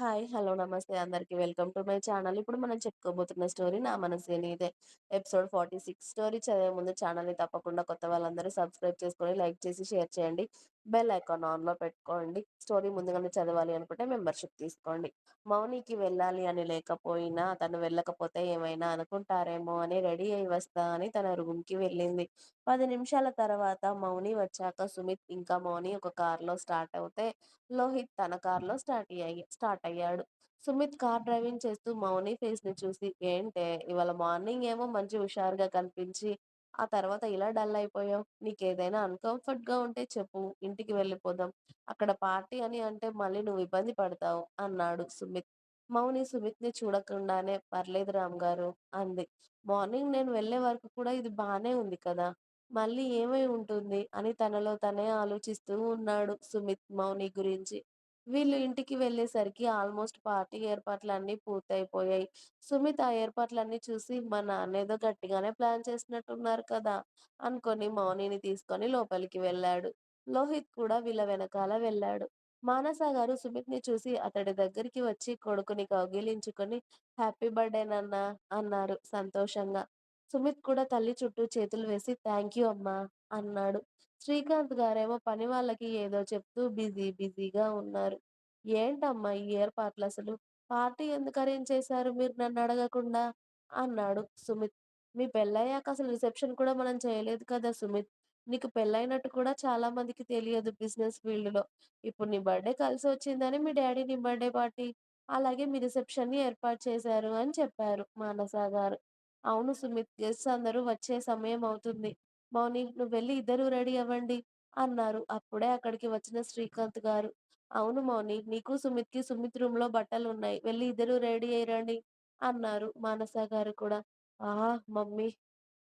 Hi. Hello. నమస్తే అందరికి. Welcome to my channel. ఇప్పుడు మనం చెప్పుకోబోతున్న స్టోరీ 'నా మనసే నీదే' ఎపిసోడ్ 46 స్టోరీ చదివే ముందు ఛానల్‌ని తప్పకుండా కొత్త వాళ్ళందరూ సబ్స్క్రైబ్ చేసుకొని, లైక్ చేసి, షేర్ చేయండి. బెల్ ఐకాన్ ఆన్‌లో పెట్టుకోండి. స్టోరీ ముందుగానే చదవాలి అనుకుంటే మెంబర్‌షిప్ తీసుకోండి. మౌనికి వెళ్ళాలి అని లేకపోయినా తను వెళ్ళకపోతే ఏమైనా అనుకుంటారేమో అని రెడీ అయి వస్తా అని తన రూమ్‌కి వెళ్ళింది. పది నిమిషాల తర్వాత మౌని వచ్చాక సుమిత్ ఇంకా మౌని ఒక కార్‌లో స్టార్ట్ అవుతే లోహిత్ తన కార్‌లో స్టార్ట్ అయ్యాయి స్టార్ట్ అయ్యాడు. సుమిత్ కార్ డ్రైవింగ్ చేస్తూ మౌని ఫేస్‌ని చూసి ఏంటే ఇవాళ మార్నింగ్ ఏమో మంచి హుషారుగా కనిపించి, ఆ తర్వాత ఇలా డల్ అయిపోయావు. నీకేదైనా అన్‌కంఫర్ట్‌గా ఉంటే చెప్పు ఇంటికి వెళ్ళిపోదాం. అక్కడ పార్టీ అని అంటే మళ్ళీ నువ్వు ఇబ్బంది పడతావు అన్నాడు సుమిత్. మౌని సుమిత్‌ని చూడకుండానే పర్లేదు రాంగారు అంది. మార్నింగ్ నేను వెళ్ళే వరకు కూడా ఇది బానే ఉంది కదా! మళ్ళీ ఏమై ఉంటుంది అని తనలో తనే ఆలోచిస్తూ ఉన్నాడు సుమిత్ మౌని గురించి. వీళ్ళు ఇంటికి వెళ్ళేసరికి ఆల్మోస్ట్ పార్టీ ఏర్పాట్లన్నీ పూర్తయిపోయాయి. సుమిత్ ఆ ఏర్పాట్లన్నీ చూసి మా నాన్నేదో గట్టిగానే ప్లాన్ చేసినట్టున్నారు కదా! అనుకొని మౌనిని తీసుకొని లోపలికి వెళ్ళాడు. లోహిత్ కూడా వీళ్ళ వెనకాల వెళ్ళాడు. మానస గారు సుమిత్‌ని చూసి అతడి దగ్గరికి వచ్చి కొడుకుని కౌగిలించుకొని హ్యాపీ బర్త్‌డే నన్నా అన్నారు సంతోషంగా. సుమిత్ కూడా తల్లి చుట్టూ చేతులు వేసి థాంక్యూ అమ్మా అన్నాడు. శ్రీకాంత్ గారేమో పని వాళ్ళకి ఏదో చెప్తూ బిజీ బిజీగా ఉన్నారు. ఏంటమ్మా ఈ ఏర్పాట్లసలు? పార్టీ ఎందుకు అరేంజ్ చేశారు మీరు నన్నడగకుండా? అన్నాడు సుమిత్. మీ పెళ్ళయ్యాక అసలు రిసెప్షన్ కూడా మనం చేయలేదు కదా సుమిత్. నీకు పెళ్ళైనట్టు కూడా చాలా మందికి తెలియదు బిజినెస్ ఫీల్డ్‌లో. ఇప్పుడు నీ బర్త్‌డే కలిసొచ్చిందని మీ డాడీ నీ బర్త్‌డే పార్టీ, అలాగే మీ రిసెప్షన్‌ని ఏర్పాటు చేశారు అని చెప్పారు మానస గారు. అవును సుమిత్ గెస్ట్స్ అందరూ వచ్చే సమయం అవుతుంది. మౌని నువ్వెళ్ళి ఇద్దరు రెడీ అవ్వండి అన్నారు అప్పుడే అక్కడికి వచ్చిన శ్రీకాంత్ గారు. అవును మౌని నీకు సుమిత్కి సుమిత్ రూమ్లో బట్టలు ఉన్నాయి వెళ్ళి ఇద్దరు రెడీ అయ్యండి అన్నారు మానస గారు కూడా. ఆహా! మమ్మీ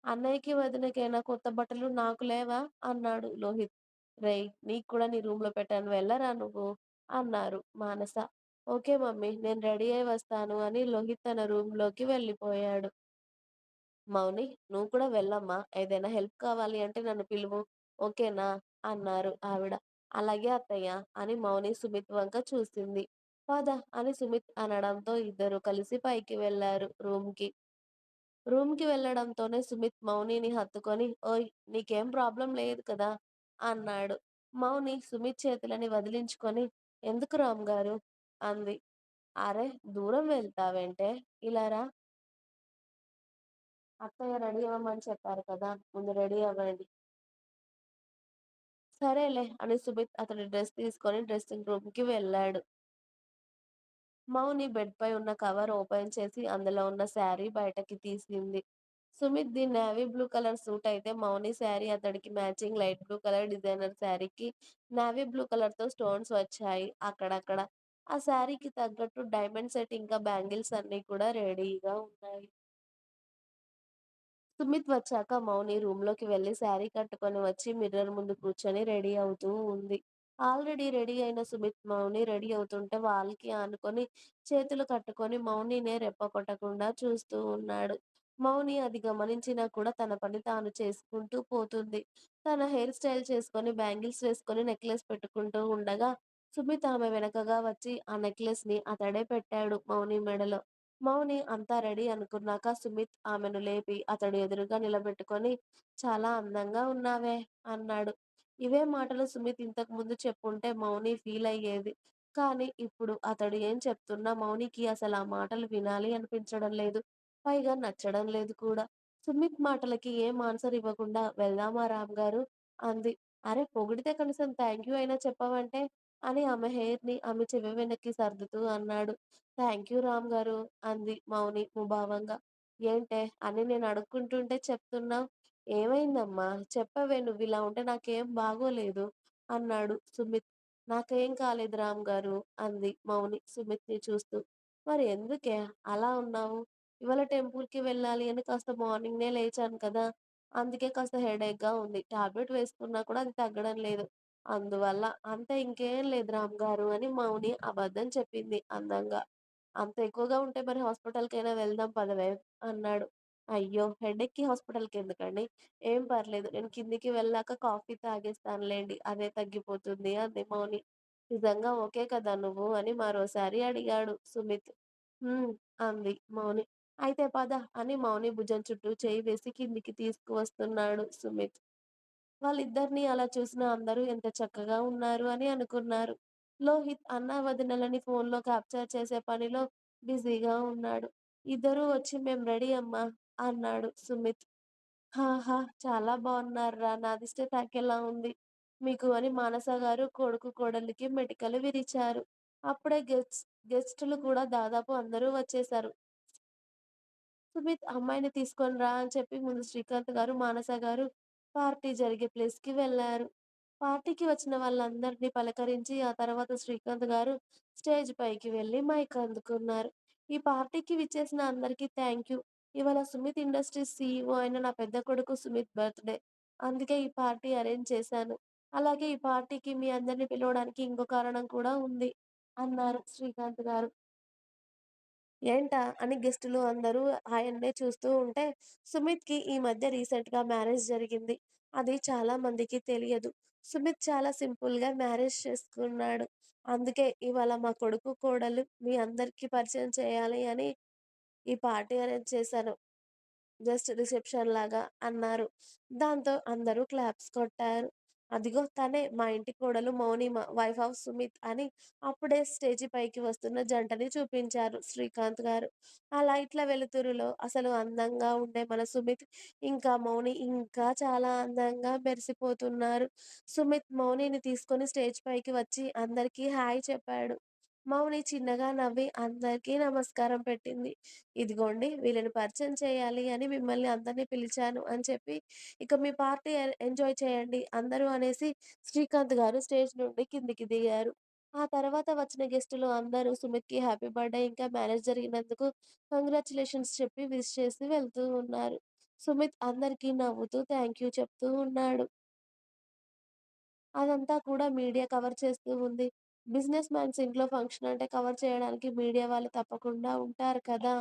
అన్నయ్యకి, వదినకైనా కొత్త బట్టలు నాకు లేవా? అన్నాడు లోహిత్. రేయ్! నీకు కూడా నీ రూమ్లో పెట్టాను వెళ్ళరా నువ్వు అన్నారు మానస. ఓకే మమ్మీ నేను రెడీ అయి వస్తాను అని లోహిత్ తన రూమ్లోకి వెళ్ళిపోయాడు. మౌని నువ్వు కూడా వెళ్ళమ్మా! ఏదైనా హెల్ప్ కావాలి అంటే నన్ను పిలువు. ఓకేనా? అన్నారు ఆవిడ. అలాగే అత్తయ్య అని మౌని సుమిత్ వంక చూసింది. పద అని సుమిత్ అనడంతో ఇద్దరూ కలిసి పైకి వెళ్ళారు రూమ్‌కి. రూమ్‌కి వెళ్ళడంతోనే సుమిత్ మౌనిని హత్తుకొని ఓయ్! నీకేం ప్రాబ్లం లేదు కదా! అన్నాడు. మౌని సుమిత్ చేతులని వదిలించుకొని ఎందుకు రాంగారు? అంది. అరె! దూరం వెళ్తావేంటే? ఇలా రా. అత్తయ్య రెడీ అవ్వమని చెప్పారు కదా! ముందు రెడీ అవ్వండి. సరేలే అని సుమిత్ అతడి డ్రెస్ తీసుకొని డ్రెస్సింగ్ రూమ్‌కి వెళ్ళాడు. మౌని బెడ్ పై ఉన్న కవర్ ఓపెన్ చేసి అందులో ఉన్న శారీ బయటకి తీసింది. Sumit the navy blue colour suit అయితే మౌని శారీ అతడికి matching light blue colour designer శారీకి నేవీ బ్లూ కలర్‌తో స్టోన్స్ వచ్చాయి అక్కడక్కడ. ఆ శారీకి తగ్గట్టు డైమండ్ సెట్ ఇంకా బ్యాంగిల్స్ అన్నీ కూడా రెడీగా ఉన్నాయి. సుమిత్ వచ్చాక మౌని రూమ్లోకి వెళ్ళి శారీ కట్టుకొని వచ్చి మిర్రర్ ముందు కూర్చొని రెడీ అవుతూ ఉంది. ఆల్రెడీ రెడీ అయిన సుమిత్, మౌని రెడీ అవుతుంటే వాళ్ళకి ఆనుకొని చేతులు కట్టుకొని మౌనినే రెప్ప కొట్టకుండా చూస్తూ ఉన్నాడు. మౌని అది గమనించినా కూడా తన పని తాను చేసుకుంటూ పోతుంది. తన హెయిర్ స్టైల్ చేసుకొని, బ్యాంగిల్స్ వేసుకొని నెక్లెస్ పెట్టుకుంటూ ఉండగా సుమిత్ ఆమె వెనకగా వచ్చి ఆ నెక్లెస్ని అతడే పెట్టాడు మౌని మెడలో. మౌని అంతా రెడీ అనుకున్నాక సుమిత్ ఆమెను లేపి అతడు ఎదురుగా నిలబెట్టుకొని చాలా అందంగా ఉన్నావే అన్నాడు. ఇవే మాటలు సుమిత్ ఇంతకు ముందు చెప్పుంటే మౌని ఫీల్ అయ్యేది. కానీ ఇప్పుడు అతడు ఏం చెప్తున్నా మౌనికి అసలు ఆ మాటలు వినాలి అనిపించడం లేదు. పైగా నచ్చడం లేదు కూడా. సుమిత్ మాటలకి ఏం ఆన్సర్ ఇవ్వకుండా వెళ్దామా రామ్ గారు అంది. అరే పొగిడితే కనీసం యూ అయినా చెప్పవంటే అని ఆమె హెయిర్ని ఆమె చెవి వెనక్కి సర్దుతూ అన్నాడు. థ్యాంక్ యూ రామ్ గారు అంది మౌని ముభావంగా. ఏంటే అని నేను అడుక్కుంటుంటే చెప్తున్నావు ఏమైందమ్మా? చెప్పవే నువ్వు ఇలా ఉంటే నాకేం బాగోలేదు అన్నాడు సుమిత్. నాకేం కాలేదు రామ్ గారు అంది మౌని సుమిత్‌ని చూస్తూ. మరి ఎందుకే అలా ఉన్నావు? ఇవాళ టెంపుల్‌కి వెళ్ళాలి అని కాస్త మార్నింగే లేచాను కదా! అందుకే కాస్త హెడేక్‌గా ఉంది. టాబ్లెట్ వేసుకున్నా కూడా అది తగ్గడం లేదు. అందువల్ల అంత ఇంకేం లేదు రామ్ గారు అని మౌని అబద్ధం చెప్పింది అందంగా. అంత ఎక్కువగా ఉంటే మరి హాస్పిటల్‌కైనా వెళ్దాం పదవే అన్నాడు. అయ్యో! హెడేక్‌కి హాస్పిటల్‌కెందుకండి? ఏం పర్లేదు. నేను కిందికి వెళ్ళాక కాఫీ తాగేస్తానులేండి. అదే తగ్గిపోతుంది అంది మౌని. నిజంగా ఓకే కదా నువ్వు అని మరోసారి అడిగాడు సుమిత్. హ్మ్. అంది మౌని. అయితే పద అని మౌని భుజం చుట్టూ చేయి వేసి కిందికి తీసుకువస్తున్నాడు సుమిత్. వాళ్ళిద్దరినీ అలా చూసిన అందరూ ఎంత చక్కగా ఉన్నారు అని అనుకున్నారు. లోహిత్ అన్నా వదినలని ఫోన్లో క్యాప్చర్ చేసే పనిలో బిజీగా ఉన్నాడు. ఇద్దరూ వచ్చి మేం రెడీ అమ్మా అన్నాడు సుమిత్. హాహా! చాలా బాగున్నారా నాదిష్ట తాకేలా ఉంది మీకు అని మానస గారు కొడుకు కోడలికి మెటికలు విరిచారు. అప్పుడే గెస్ట్ గెస్టులు కూడా దాదాపు అందరూ వచ్చేశారు. సుమిత్ అమ్మాయిని తీసుకొని రా అని చెప్పి ముందు శ్రీకాంత్ గారు, మానస గారు పార్టీ జరిగే ప్లేస్‌కి వెళ్ళారు పార్టీకి వచ్చిన వాళ్ళందరినీ పలకరించి ఆ తర్వాత శ్రీకాంత్ గారు స్టేజ్ పైకి వెళ్ళి మైక్ అందుకున్నారు. ఈ పార్టీకి విచ్చేసిన అందరికీ యూ ఇవాళ సుమిత్ ఇండస్ట్రీస్ సీఈఓ అయిన నా పెద్ద కొడుకు సుమిత్ బర్త్‌డే. అందుకే ఈ పార్టీ అరేంజ్ చేశాను. అలాగే ఈ పార్టీకి మీ అందరిని పిలవడానికి ఇంకో కారణం కూడా ఉంది అన్నారు శ్రీకాంత్ గారు. ఏంటా? అని గెస్టులు అందరూ ఆయన్నే చూస్తూ ఉంటే సుమిత్‌కి ఈ మధ్య రీసెంట్‌గా మ్యారేజ్ జరిగింది. అది చాలా మందికి తెలియదు. సుమిత్ చాలా సింపుల్‌గా మ్యారేజ్ చేసుకున్నాడు. అందుకే ఇవాళ మా కొడుకు, కోడలు మీ అందరికీ పరిచయం చేయాలి అని ఈ పార్టీ అరేంజ్ చేశాను. జస్ట్ రిసెప్షన్ లాగా అన్నారు. దాంతో అందరూ క్లాప్స్ కొట్టారు. అదిగో తనే మా ఇంటి కోడలు మా వైఫ్ ఆఫ్ సుమిత్ అని అప్పుడే స్టేజి పైకి వస్తున్న జంటని చూపించారు శ్రీకాంత్ గారు. ఆ లైట్ల వెలుతురులో అసలు అందంగా ఉండే మన సుమిత్, ఇంకా మౌని ఇంకా చాలా అందంగా మెరిసిపోతున్నారు. సుమిత్ మౌనిని తీసుకొని స్టేజ్ పైకి వచ్చి అందరికీ హాయ్ చెప్పాడు. మౌని చిన్నగా నవ్వి అందరికీ నమస్కారం పెట్టింది. ఇదిగోండి వీళ్ళని పరిచయం చేయాలి అని మిమ్మల్ని అందరినీ పిలిచాను అని చెప్పి ఇక మీ పార్టీ ఎంజాయ్ చేయండి అందరూ అనేసి శ్రీకాంత్ గారు స్టేజ్ నుండి కిందికి దిగారు. ఆ తర్వాత వచ్చిన గెస్టులు అందరూ సుమిత్‌కి హ్యాపీ బర్త్‌డే ఇంకా మ్యారేజ్ జరిగినందుకు కంగ్రాచులేషన్స్ చెప్పి విష్ చేసి వెళ్తూ ఉన్నారు. సుమిత్ అందరికీ నవ్వుతూ థ్యాంక్ యూ చెప్తూ ఉన్నాడు. అదంతా కూడా మీడియా కవర్ చేస్తూ ఉంది. బిజినెస్ మ్యాన్స్ ఇంట్లో ఫంక్షన్ అంటే కవర్ చేయడానికి మీడియా వాళ్ళు తప్పకుండా ఉంటారు కదా!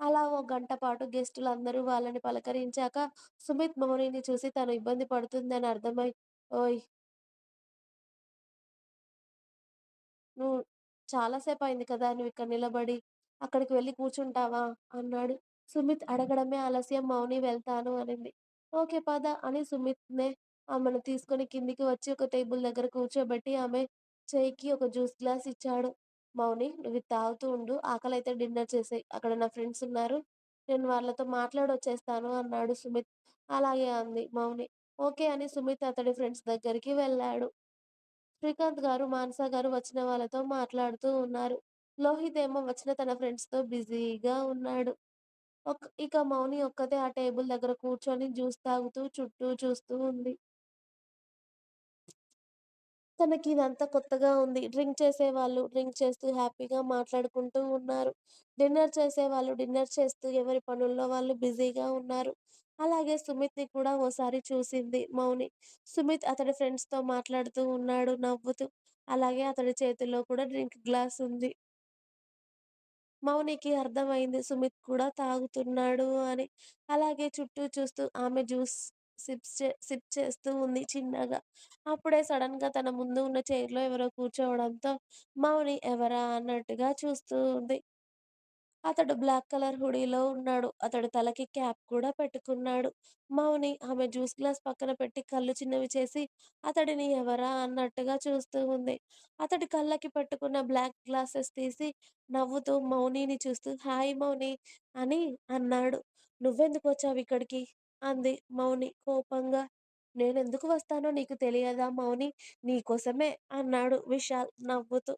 అలా ఓ గంట పాటు గెస్టులందరూ వాళ్ళని పలకరించాక సుమిత్ మౌనిని చూసి తను ఇబ్బంది పడుతుందని అర్థమై ఓయ్! నువ్వు చాలా సేపయింది కదా నువ్విక్కడ నిలబడి. అక్కడికి వెళ్ళి కూర్చుంటావా? అన్నాడు. సుమిత్ అడగడమే ఆలస్యం మౌని వెళ్తాను అనింది. ఓకే పద అని సుమిత్‌నే ఆమెను తీసుకొని కిందికి వచ్చి ఒక టేబుల్ దగ్గర కూర్చోబెట్టి ఆమె చెయ్యికి ఒక జ్యూస్ గ్లాస్ ఇచ్చాడు. మౌని నువ్వు తాగుతూ ఉండు. ఆకలి అయితే డిన్నర్ చేసేయ్. అక్కడ నా ఫ్రెండ్స్ ఉన్నారు. నేను వాళ్ళతో మాట్లాడొచ్చేస్తాను అన్నాడు సుమిత్. అలాగే అంది మౌని. ఓకే అని సుమిత్ అతడి ఫ్రెండ్స్ దగ్గరికి వెళ్ళాడు. శ్రీకాంత్ గారు, మానస గారు వచ్చిన వాళ్ళతో మాట్లాడుతూ ఉన్నారు. లోహిత్ ఏమో వచ్చిన తన ఫ్రెండ్స్‌తో బిజీగా ఉన్నాడు. ఒక ఇక మౌని ఒక్కతే ఆ టేబుల్ దగ్గర కూర్చొని జ్యూస్ తాగుతూ చుట్టూ చూస్తూ ఉంది. తనకి ఇదంతా కొత్తగా ఉంది. డ్రింక్ చేసేవాళ్ళు డ్రింక్ చేస్తూ హ్యాపీగా మాట్లాడుకుంటూ ఉన్నారు. డిన్నర్ చేసేవాళ్ళు డిన్నర్ చేస్తూ ఎవరి పనుల్లో వాళ్ళు బిజీగా ఉన్నారు. అలాగే సుమిత్‌ని కూడా ఓసారి చూసింది మౌని. సుమిత్ అతడి ఫ్రెండ్స్‌తో మాట్లాడుతూ ఉన్నాడు నవ్వుతూ. అలాగే అతడి చేతిలో కూడా డ్రింక్ గ్లాస్ ఉంది. మౌనికి అర్థమైంది సుమిత్ కూడా తాగుతున్నాడు అని. అలాగే చుట్టూ చూస్తూ ఆమె జ్యూస్ సిప్స్ చే సిప్ చేస్తూ ఉంది చిన్నగా. అప్పుడే సడెన్‌గా తన ముందు ఉన్న చైర్‌లో ఎవరో కూర్చోవడంతో మౌని ఎవరా అన్నట్టుగా చూస్తూ ఉంది. అతడు బ్లాక్ కలర్ హుడీలో ఉన్నాడు. అతడు తలకి క్యాప్ కూడా పెట్టుకున్నాడు. మౌని ఆమె జ్యూస్ గ్లాస్ పక్కన పెట్టి కళ్ళు చిన్నవి చేసి అతడిని ఎవరా అన్నట్టుగా చూస్తూ ఉంది. అతడి కళ్ళకి పెట్టుకున్న బ్లాక్ గ్లాసెస్ తీసి నవ్వుతూ మౌనిని చూస్తూ హాయ్ మౌని అని అన్నాడు. నువ్వెందుకొచ్చావిక్కడికి? అంది మౌని కోపంగా. నేనెందుకు వస్తానో నీకు తెలియదా మౌని? నీకోసమే అన్నాడు విశాల్ నవ్వుతూ.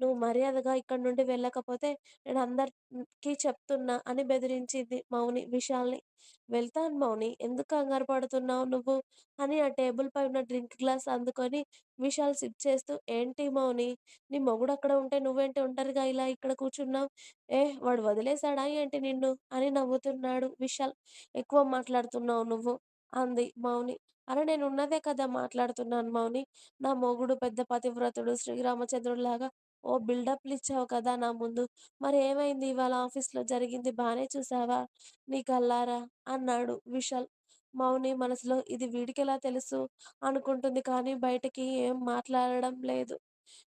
నువ్వు మర్యాదగా ఇక్కడి నుండి వెళ్ళకపోతే నేను అందరికి చెప్తున్నా అని బెదిరించింది మౌని విశాల్‌ని. వెళ్తాను మౌని ఎందుకు కంగారు పడుతున్నావు నువ్వు? అని ఆ టేబుల్‌పై ఉన్న డ్రింక్ గ్లాస్ అందుకొని విశాల్ సిప్ చేస్తూ ఏంటి మౌని? నీ మొగుడక్కడ ఉంటే నువ్వేంటి ఒంటరిగా ఇలా ఇక్కడ కూర్చున్నావు ఏ వాడు వదిలేసాడా ఏంటి నిన్ను? అని నవ్వుతున్నాడు విశాల్. ఎక్కువ మాట్లాడుతున్నావు నువ్వు అంది మౌని. అరే నేను ఉన్నదే కదా మాట్లాడుతున్నాను మౌని. నా మొగుడు పెద్ద పతివ్రతుడు శ్రీరామచంద్రుడిలాగా ఓ బిల్డప్‌లిచ్చావు కదా నా ముందు. మరి ఏమైంది ఇవాళ ఆఫీస్‌లో జరిగింది బాగానే చూసావా నీ కల్లారా అన్నాడు విశాల్. మౌని మనసులో ఇది వీడికెలా తెలుసు అనుకుంటుంది కానీ బయటకి ఏం మాట్లాడడం లేదు.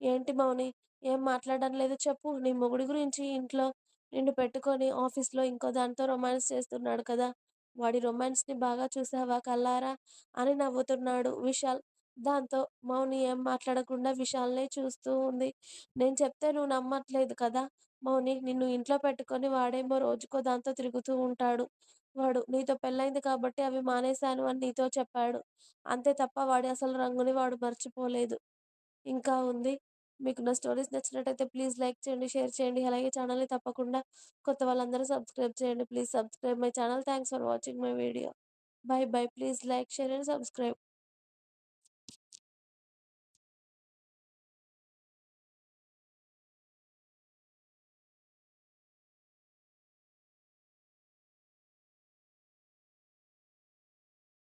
ఏంటి మౌని ఏం మాట్లాడడం లేదు చెప్పు నీ మొగుడి గురించి ఇంట్లో నిన్ను పెట్టుకొని ఆఫీస్‌లో ఇంకో దానితో రొమాన్స్ చేస్తున్నాడు కదా! వాడి రొమాన్స్‌ని బాగా చూసావా కల్లారా అని నవ్వుతున్నాడు విశాల్. దాంతో మౌని ఏం మాట్లాడకుండా విశాల్‌నే చూస్తూ ఉంది. నేను చెప్తే నువ్వు నమ్మట్లేదు కదా! మౌని నిన్ను ఇంట్లో పెట్టుకొని వాడేమో రోజుకో దాంతో తిరుగుతూ ఉంటాడు. వాడు నీతో పెళ్ళైంది కాబట్టి అవి మానేశాను అని నీతో చెప్పాడు. అంతే తప్ప వాడి అసలు రంగుని వాడు మర్చిపోలేదు. ఇంకా ఉంది. మీకు నా స్టోరీస్ నచ్చినట్టయితే ప్లీజ్ లైక్ చేయండి, షేర్ చేయండి. అలాగే ఛానల్‌ని తప్పకుండా కొత్త వాళ్ళందరూ సబ్స్క్రైబ్ చేయండి. Please subscribe my channel. Thanks for watching my video. Bye bye. Please like, share and subscribe.